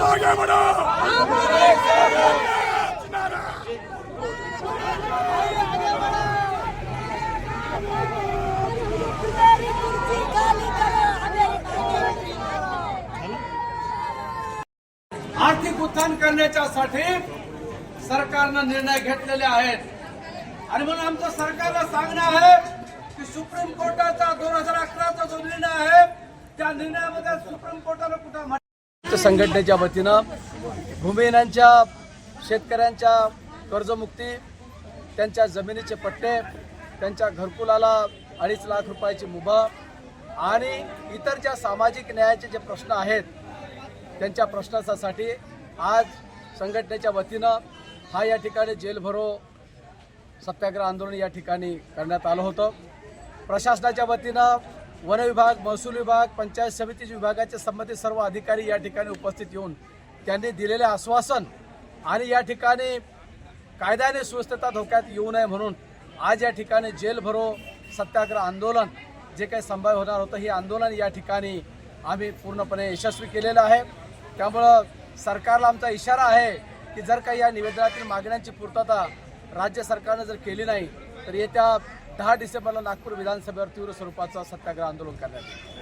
मागे म्हणा आर्थिक उत्थान करण्याच्यासाठी सरकारनं निर्णय घेतलेले आहेत. आणि म्हणून आमचं सरकारला सांगणं आहे की सुप्रीम कोर्टाचा दोन हजार अकराचा जो निर्णय आहे त्या निर्णयामध्ये सुप्रीम कोर्टानं कुठं संघटनेच्या वतीनं भूमिहीनांच्या शेतकऱ्यांच्या कर्जमुक्ती त्यांच्या जमिनीचे पट्टे त्यांच्या घरकुलाला अडीच लाख रुपयाची मुभा आणि इतर ज्या सामाजिक न्यायाचे जे प्रश्न आहेत त्यांच्या प्रश्नासाठी आज संघटनेच्या वतीनं हा या ठिकाणी जेल भरो सत्याग्रह आंदोलन या ठिकाणी करण्यात आलं होतं. प्रशासनाच्या वतीनं वन विभाग महसूल विभाग पंचायत समिती विभागाचे संबंधित सर्व अधिकारी या ठिकाणी उपस्थित येऊन त्यांनी दिलेले आश्वासन आणि या ठिकाणी कायद्याने सुव्यवस्था धोक्यात येऊ नये म्हणून आज या ठिकाणी जेल भरो सत्याग्रह आंदोलन जे काही संभाव्य होणार होतं हे आंदोलन या ठिकाणी आम्ही पूर्णपणे यशस्वी केलेलं आहे. त्यामुळं सरकारला आमचा इशारा आहे की जर काही या निवेदनातील मागण्यांची पूर्तता राज्य सरकारनं जर केली नाही तर येत्या दहा डिसेंबरला नागपूर विधानसभेवर तीव्र स्वरूपाचा सत्याग्रह आंदोलन करण्यात येईल.